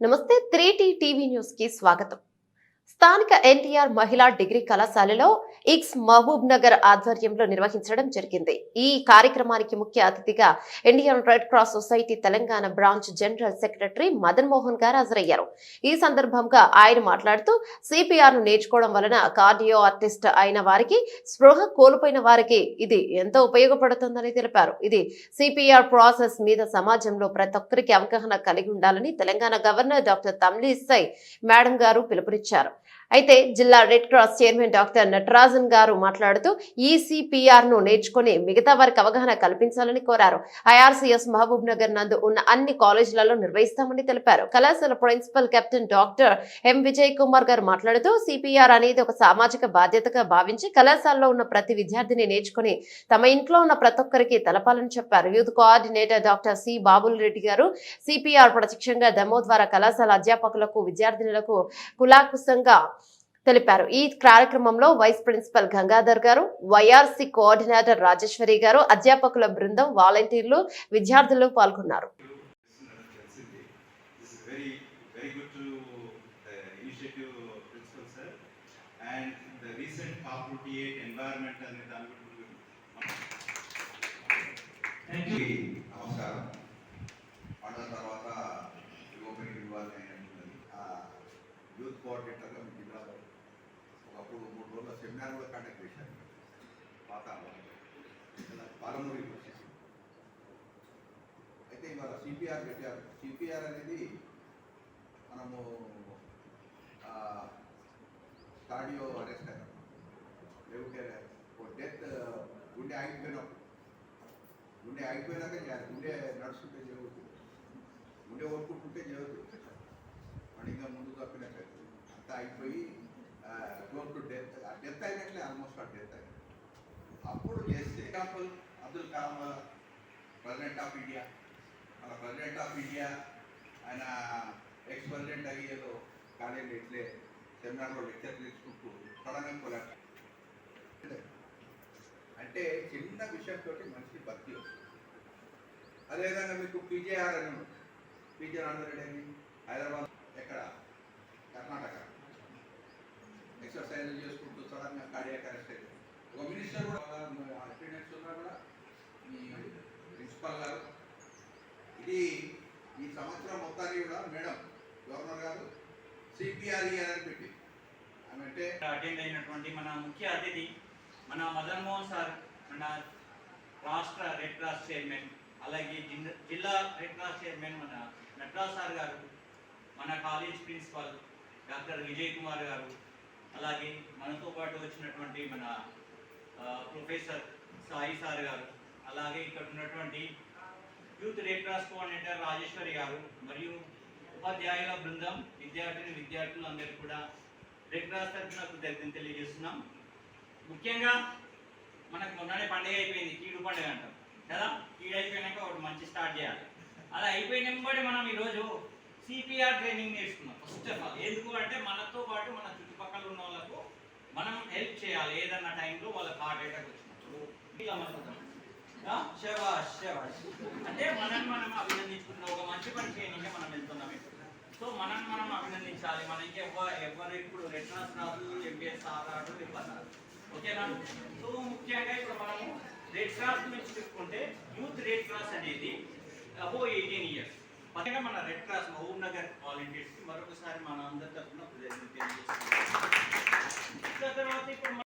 నమస్తే three TV news కి స్వాగతం స్థానిక ఎన్టీఆర్ మహిళా డిగ్రీ కళాశాలలో ఇక్స్ మహబూబ్ నగర్ ఆధ్వర్యంలో నిర్వహించడం జరిగింది. ఈ కార్యక్రమానికి ముఖ్య అతిథిగా Indian red cross society Telangana branch general secretary Madan Mohan garu హాజరయ్యారు. ఈ సందర్భంగా ఆయన మాట్లాడుతూ సిపిఆర్ను నేర్చుకోవడం వలన కార్డియో ఆర్టిస్ట్ అయిన వారికి స్పృహ కోల్పోయిన వారికి ఇది ఎంతో ఉపయోగపడుతుందని తెలిపారు. ఇది సిపిఆర్ ప్రాసెస్ మీద సమాజంలో ప్రతి ఒక్కరికి అవగాహన కలిగి ఉండాలని Telangana governor doctor Tamilisai madam garu పిలుపునిచ్చారు. అయితే జిల్లా red cross chairman doctor Natarajan garu మాట్లాడుతూ ఈసీపీఆర్ను ను నేర్చుకుని మిగతా వారికి అవగాహన కల్పించాలని కోరారు. ఐఆర్సీఎస్ మహబూబ్ నగర్ నందు ఉన్న అన్ని కాలేజీలలో నిర్వహిస్తామని తెలిపారు. కళాశాల principal captain doctor M Vijay Kumar garu మాట్లాడుతూ సిపిఆర్ అనేది ఒక సామాజిక బాధ్యతగా భావించి కళాశాలలో ఉన్న ప్రతి విద్యార్థిని నేర్చుకుని తమ ఇంట్లో ఉన్న ప్రతి ఒక్కరికి తెలపాలని చెప్పారు. Youth coordinator doctor C Babul Reddy garu CPR ప్రత్యక్షంగా డెమో ద్వారా కళాశాల అధ్యాపకులకు విద్యార్థినులకు కులాకుసంగా తెలిపారు. ఈ కార్యక్రమంలో వైస్ ప్రిన్సిపల్ గంగాధర్ గారు వైఆర్సి కోఆర్డినేటర్ రాజేశ్వరి గారు అధ్యాపకుల బృందం వాలంటీర్లు విద్యార్థులు పాల్గొన్నారు. అనే దాని గురించి నమస్కారం. తర్వాత ఇవ్వాలి యూత్ కోఆర్డినేటర్గా అప్పుడు మూడు రోజుల సెమినార్ కూడా కండక్ట్ చేశారు. పాతాళంలో ఇలా పాలమూరికి వచ్చేసి అయితే ఇవాళ సిపిఆర్ పెట్టారు. సిపిఆర్ అనేది మనము కార్డియో అరెస్ట్ అయ్యాం. లేకుంటే డెత్ గుండె ఆగిపోయినప్పుడు గుండె ఆగిపోయినాక చేయాలి. గుండె నడుస్తుంటే చేయవద్దు గుండె ఓడుకుంటుంటే చేయవద్దు మరి ఇంకా ముందు తప్పినట్టు అంతా అయిపోయి క్లోజ్ టు డెత్ డెత్ అయినట్లే ఆల్మోస్ట్ ఆ డెత్ అయినట్టు అప్పుడు చేస్తే example Abdul Kalam president of India మన ప్రెసిడెంట్ ఆఫ్ ఇండియా ఆయన ఎక్స్ ప్రెసిడెంట్ అయ్యి ఏదో కాలేజీ ఇట్లే సెమినార్లో లెక్చర్ తీసుకుంటూ సడన్గా కొలాప్స్ అంటే చిన్న విషయంతో మనిషి భక్తి వస్తుంది. అదేవిధంగా మీకు పీజేఆర్ అని పీజే రామరెడ్డి అని హైదరాబాద్ ఎక్కడ? కర్ణాటక. ఎక్సర్సైజ్ చేసుకుంటూ సడన్గా కార్డియాక్ అరెస్ట్ ఒక మినిస్టర్ కూడా అటెండెన్స్ ఉన్నా కూడా? మీ ప్రిన్సిపల్ గారు. ఇది ఈ సంవత్సరం మొత్తానికి కూడా మేడం గవర్నర్ గారు సిపిఆర్ఈఆర్ అని పెట్టి. అంటే అటెండ్ అయినటువంటి మన ముఖ్య అతిథి మన మదన్ మోహన్ సార్ మన రాష్ట్ర రెడ్ క్రాస్ చైర్మన్ అలాగే జిల్లా జిల్లా రెడ్ క్రాస్ చైర్మన్ మన నట్రా సార్ గారు మన college principal doctor Vijay Kumar garu అలాగే మనతో పాటు వచ్చినటువంటి మన ప్రొఫెసర్ సాయి సార్ గారు అలాగే ఇక్కడ ఉన్నటువంటి youth red cross coordinator Rajeshwari garu మరియు ఉపాధ్యాయుల బృందం విద్యార్థిని విద్యార్థులు అందరికీ కూడా రెడ్ క్రాస్ తరఫున కృతజ్ఞతలు తెలియజేస్తున్నాం. ముఖ్యంగా మనకు మొన్ననే పండుగ అయిపోయింది కీడు పండుగ అంటాం. కదా? కీడు అయిపోయినాక ఒకటి మంచి స్టార్ట్ చేయాలి. అలా అయిపోయిన వెంబడి మనం ఈరోజు సిపిఆర్ ట్రైనింగ్ నేర్చుకున్నాం ఫస్ట్ ఆఫ్ ఆల్. ఎందుకు అంటే మనతో పాటు మన చుట్టుపక్కల ఉన్న వాళ్ళకు మనం హెల్ప్ చేయాలి. ఏదన్నా టైంలో వాళ్ళకి హార్ట్ అటాక్ వచ్చినప్పుడు. ఇలా మనం శబాష్ శబాష్ అంటే మనం మనం అభినందించుకున్న ఒక మంచి పని చేయడానికి మనం వెళ్తున్నాం ఇప్పుడు సో మనం మనం అభినందించాలి. మనకి ఎవ్వరు ఎవరు ఇప్పుడు రెట్నాస్ రాదు ఎంబీఎస్ రాదు ఇవ్వరు ఓకేనా? సో ముఖ్యంగా ఇప్పుడు మనము రెడ్ క్రాస్ గురించి చెప్పుకుంటే యూత్ రెడ్ క్రాస్ అనేది అబో ఎయిటీన్ ఇయర్స్ పక్కగా మన రెడ్ క్రాస్ మహబూబ్ నగర్ వాలంటీర్స్కి మరొకసారి మన అందరి తరఫున తెలియజేస్తున్నాం natin po